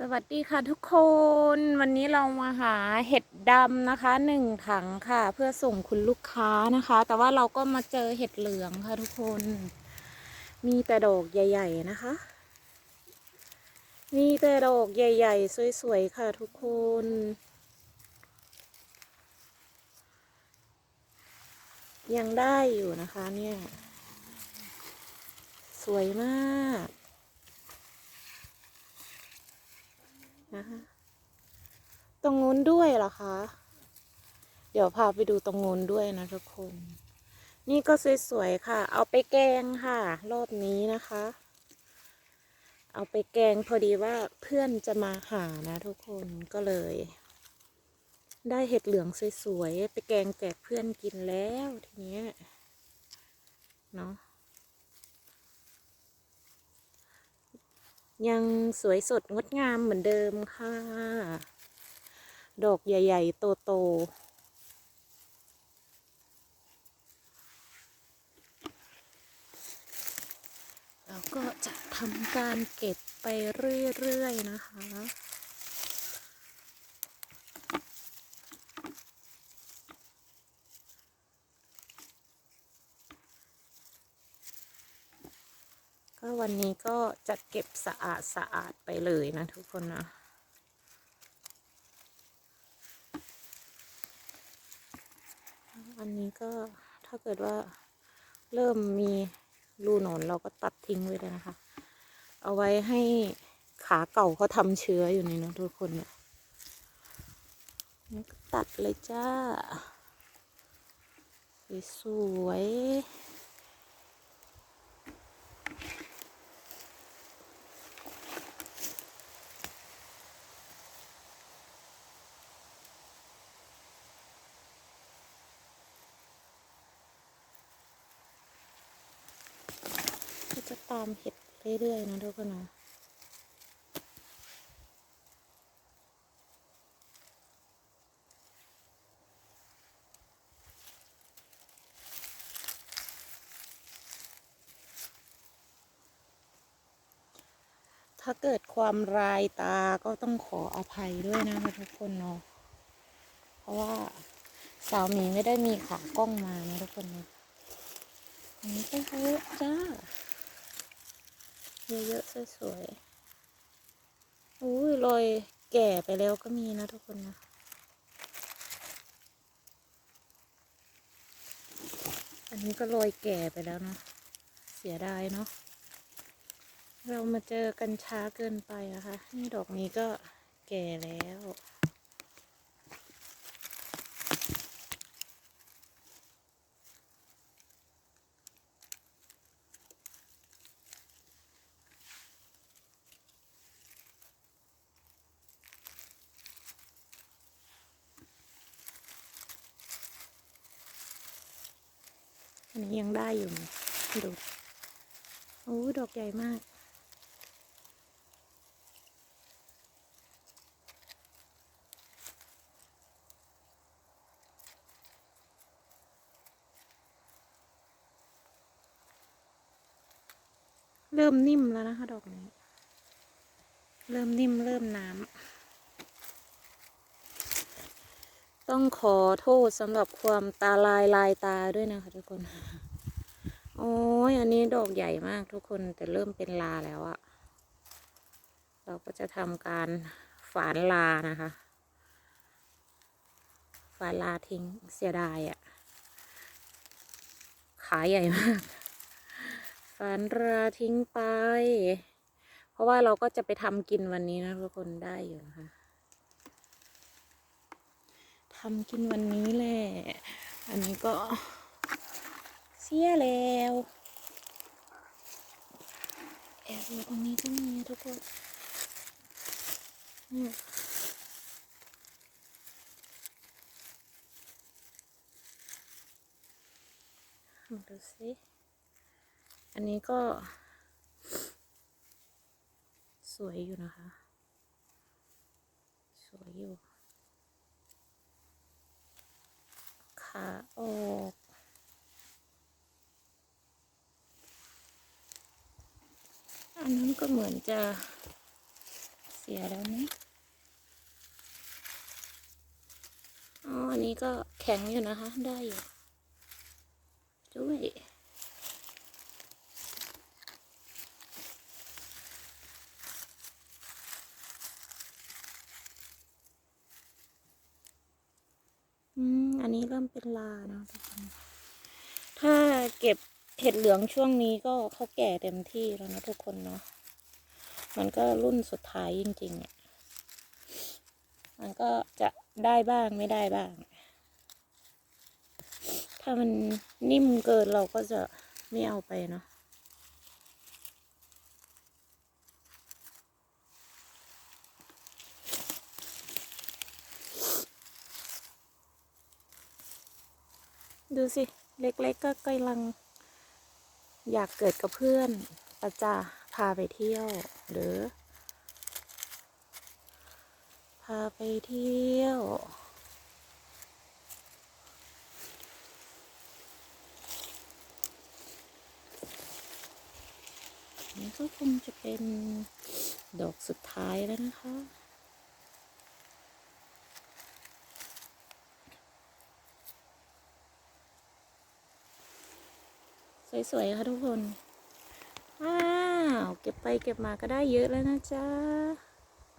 สวัสดีค่ะทุกคนวันนี้เรามาหาเห็ดดำนะคะหนึ่งถังค่ะ เพื่อส่งคุณลูกค้านะคะ แต่ว่าเราก็มาเจอเห็ดเหลืองค่ะทุกคน มีแต่ดอกใหญ่ ๆนะคะ มีแต่ดอกใหญ่ ๆ สวยๆค่ะทุกคน ยังได้อยู่นะคะเนี่ย สวยมาก นะะตรงนู้นด้วยเหรอคะ เดี๋ยวพาไปดูตรงนู้นด้วยนะทุกคน นี่ก็สวยๆค่ะ เอาไปแกงค่ะ รอบนี้นะคะ เอาไปแกงพอดีว่าเพื่อนจะมาหานะทุกคนก็เลย ได้เห็ดเหลืองสวยๆไปแกงแจกเพื่อนกินแล้วทีเนี้ยเนาะ ยังสวยสดงดงามเหมือนเดิมค่ะ ดอกใหญ่ ๆ โตๆแล้วก็จะทำการเก็บไปเรื่อย ๆ นะคะ ก็วันนี้ก็จะเก็บสะอาดสะอาดไปเลยนะทุกคนนะวันนี้ก็ถ้าเกิดว่าเริ่มมีรูหนอนเราก็ตัดทิ้งไว้เลยนะคะ เอาไว้ให้ขาเก่าเขาทำเชื้ออยู่ในนะทุกคนเนี่ยตัดเลยจ้า สวยๆ ตามเห็ดเรื่อยๆนะทุกคนนะถ้าเกิดความรายตาก็ต้องขออภัยด้วยนะคะทุกคนเนาะ เพราะว่าสาวหมีไม่ได้มีขากล้องมานะทุกคนเนาะอันนี้ก็เยอะจ้า เยอะๆสวยๆอุ้ยรอยแก่ไปแล้วก็มีนะทุกคนนะอันนี้ก็รอยแก่ไปแล้วเนาะเสียดายเนาะเรามาเจอกันช้าเกินไปนะคะ นี่ดอกนี้ก็แก่แล้ว อันนี้ยังได้อยู่ดูโอ้ดอกใหญ่มากเริ่มนิ่มแล้วนะคะ ดอกนี้ เริ่มนิ่มเริ่มน้ำ ต้องขอโทษสำหรับความตาลายลายตาด้วยนะคะทุกคน โอ้ยอันนี้ดอกใหญ่มากทุกคนแต่เริ่มเป็นลาแล้วอะเราก็จะทำการฝานลานะคะ ฝานลาทิ้งเสียดายอะขาใหญ่มาก ฝานลาทิ้งไป เพราะว่าเราก็จะไปทำกินวันนี้นะทุกคนได้อยู่นะคะ ทำกินวันนี้แหละ อันนี้ก็เสียแล้วแอบอยู่ตรงนี้ก็มีทุกคนดูสิอันนี้ก็ สวยอยู่นะคะ สวยอยู่ ขาออกอันนั้นก็เหมือนจะเสียแล้วนะอ๋ออันนี้ก็แข็งอยู่นะคะ ได้อยู่ด้วย อันนี้เริ่มเป็นลาเนอะทุกคนถ้าเก็บเห็ดเหลืองช่วงนี้ก็เขาแก่เต็มที่แล้วนะทุกคนเนาะ มันก็รุ่นสุดท้ายจริงๆอะ มันก็จะได้บ้างไม่ได้บ้าง ถ้ามันนิ่มเกินเราก็จะไม่เอาไปเนาะ ดูสิ เล็กๆก็กำลัง อยากเกิดกับเพื่อนประจาพาไปเที่ยว หรือ พาไปเที่ยว นี่ก็คงจะเป็นดอกสุดท้ายแล้วนะคะ สวยๆค่ะทุกคนว้าวเก็บไปเก็บมาก็ได้เยอะแล้วนะจ๊ะ